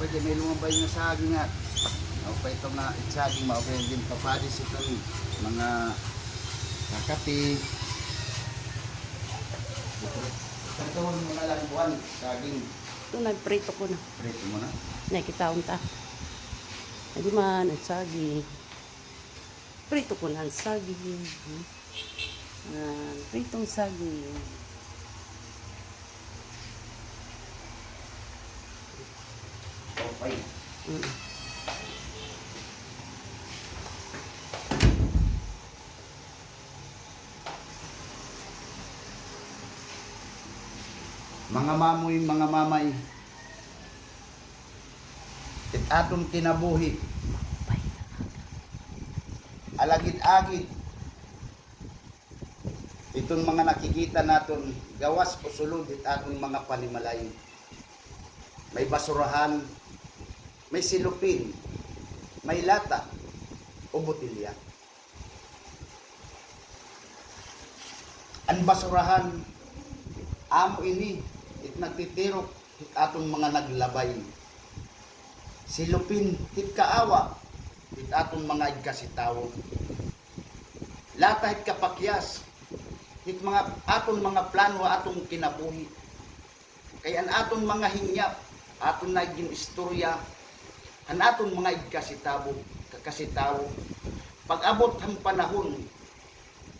pwede may lumabay na saging nga. O pa ito nga saging mao kaya din papadis itong mga kakati. Ito mo na lang buwan, saging. Ito, nagprito ko na. Prito mo na. Nakita ta. Hindi man, ang saging. Prito ko na ang saging. Ah, pritong saging. Okay. Mm. Mga mamoy, mga mamay. It aton kinabuhi. Bay. Alagid-agid. Itong mga nakikita naton, gawas o sulod it aton mga panimalay. May basurahan, may silupin, may lata o botilya. Ang basurahan, amo ini, it nagtitirok, it aton mga naglabay. Silupin, hit kaawa, hit aton mga igkasitawo. Lata hit kapakyas, hit mga aton mga plano atong kinabuhi. Kaya ang aton mga hinyap, aton naging istorya, ang aton mga igkasitabo, kakasitawo, pag abot ang panahon,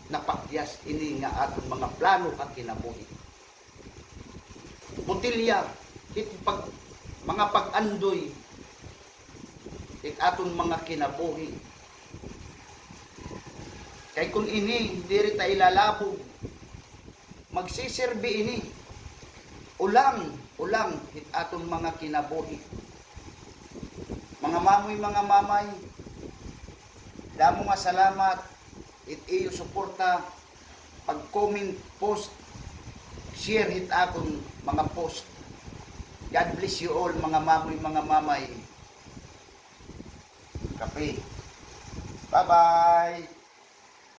napakyas ini nga aton mga plano at kinabuhi. Botilya, hit pag, mga pag-andoy, hit aton mga kinabuhi. Kay kung ini, diri ta ilalabog, magsisirbi ini, ulang, ulang, hit aton mga kinabuhi. Mga mamoy, mga mamay, damo nga salamat, it iyo suporta, pag-comment, post, share hit aton mga post. God bless you all, mga mamoy, mga mamay. Kape. Bye-bye.